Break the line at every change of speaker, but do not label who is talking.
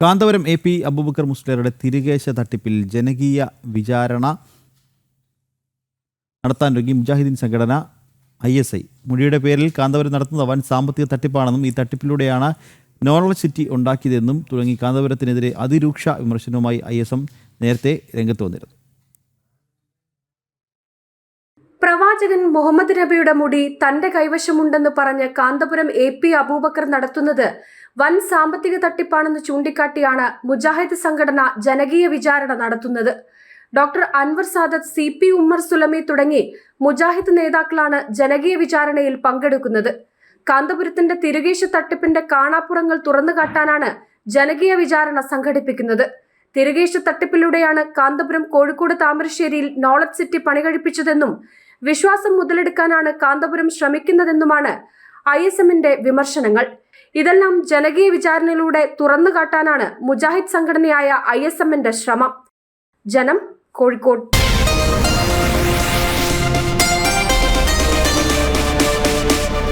Kanthapuram A P Abubakar മുസ്ലിയറുടെ തിരികേശ തട്ടിപ്പിൽ ജനകീയ വിചാരണ നടത്താനൊരുങ്ങി മുജാഹിദീൻ സംഘടന ഐ എസ് ഐ. മൊഴിയുടെ പേരിൽ കാന്തപുരം നടത്തുന്ന വൻ സാമ്പത്തിക തട്ടിപ്പാണെന്നും ഈ തട്ടിപ്പിലൂടെയാണ് നോർമൽ സിറ്റി ഉണ്ടാക്കിയതെന്നും തുടങ്ങി കാന്തപുരത്തിനെതിരെ അതിരൂക്ഷ വിമർശനവുമായി ഐ നേരത്തെ രംഗത്ത് വന്നിരുന്നു.
പ്രവാചകൻ മുഹമ്മദ് നബിയുടെ മുടി തന്റെ കൈവശമുണ്ടെന്ന് പറഞ്ഞ് കാന്തപുരം എ പി അബൂബക്കർ നടത്തുന്നത് വൻ സാമ്പത്തിക തട്ടിപ്പാണെന്ന് ചൂണ്ടിക്കാട്ടിയാണ് മുജാഹിദ് സംഘടന ജനകീയ വിചാരണ നടത്തുന്നത്. Doctor Anwar Sadath C P Ummer Sulami തുടങ്ങി മുജാഹിദ് നേതാക്കളാണ് ജനകീയ വിചാരണയിൽ പങ്കെടുക്കുന്നത്. കാന്തപുരത്തിന്റെ തിരുകേശ തട്ടിപ്പിന്റെ കാണാപ്പുറങ്ങൾ തുറന്നു കാട്ടാനാണ് ജനകീയ വിചാരണ സംഘടിപ്പിക്കുന്നത്. തിരുകേശ തട്ടിപ്പിലൂടെയാണ് കാന്തപുരം കോഴിക്കോട് താമരശ്ശേരിയിൽ നോളജ് സിറ്റി പണികഴിപ്പിച്ചതെന്നും വിശ്വാസം മുതലെടുക്കാനാണ് കാന്തപുരം ശ്രമിക്കുന്നതെന്നുമാണ് ഐ എസ് എമ്മിന്റെ വിമർശനങ്ങൾ. ഇതെല്ലാം ജനകീയ വിചാരണയിലൂടെ തുറന്നു കാട്ടാനാണ് മുജാഹിദ് സംഘടനയായ ഐ എസ് എമ്മിന്റെ ശ്രമം. ജനം കോഴിക്കോട്.